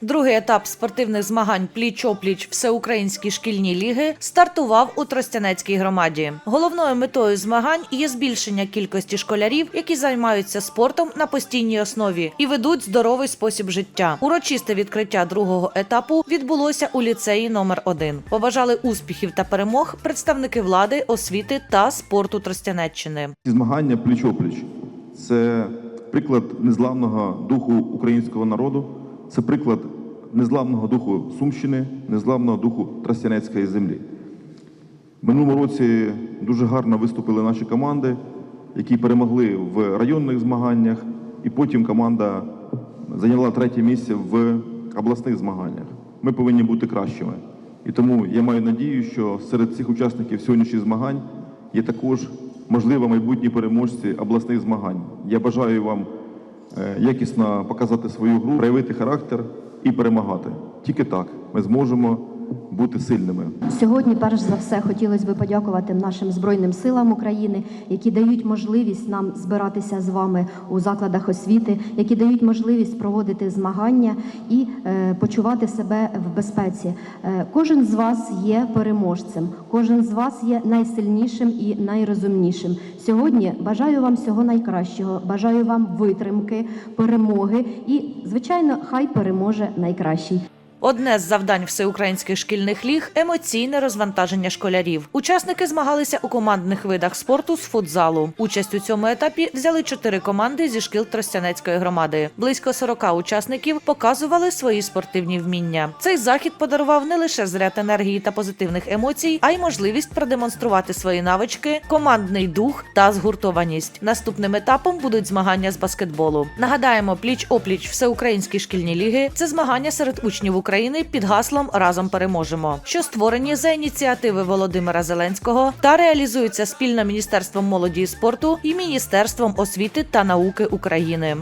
Другий етап спортивних змагань пліч-опліч всеукраїнські шкільні ліги стартував у Тростянецькій громаді. Головною метою змагань є збільшення кількості школярів, які займаються спортом на постійній основі і ведуть здоровий спосіб життя. Урочисте відкриття другого етапу відбулося у ліцеї номер 1 Побажали успіхів та перемог представники влади, освіти та спорту Тростянеччини. Змагання пліч-опліч це приклад незламного духу українського народу, це приклад незламного духу Сумщини, незламного духу Тростянецької землі. Минулому році дуже гарно виступили наші команди, які перемогли в районних змаганнях, і потім команда зайняла третє місце в обласних змаганнях. Ми повинні бути кращими. І тому я маю надію, що серед цих учасників сьогоднішніх змагань є також можливо майбутні переможці обласних змагань. Я бажаю вам якісно показати свою гру, проявити характер і перемагати. Тільки так ми зможемо бути сильними. Сьогодні, перш за все, хотілося б подякувати нашим Збройним силам України, які дають можливість нам збиратися з вами у закладах освіти, які дають можливість проводити змагання і е, почувати себе в безпеці. Е, кожен з вас є переможцем, кожен з вас є найсильнішим і найрозумнішим. Сьогодні бажаю вам всього найкращого, бажаю вам витримки, перемоги і, звичайно, хай переможе найкращий. Одне з завдань всеукраїнських шкільних ліг емоційне розвантаження школярів. Учасники змагалися у командних видах спорту з футзалу. Участь у цьому етапі взяли чотири команди зі шкіл Тростянецької громади. Близько 40 учасників показували свої спортивні вміння. Цей захід подарував не лише зряд енергії та позитивних емоцій, а й можливість продемонструвати свої навички, командний дух та згуртованість. Наступним етапом будуть змагання з баскетболу. Нагадаємо, пліч опліч всеукраїнські шкільні ліги це змагання серед учнів України під гаслом Разом переможемо, що створені за ініціативи Володимира Зеленського та реалізуються спільно Міністерством молоді і спорту і Міністерством освіти та науки України.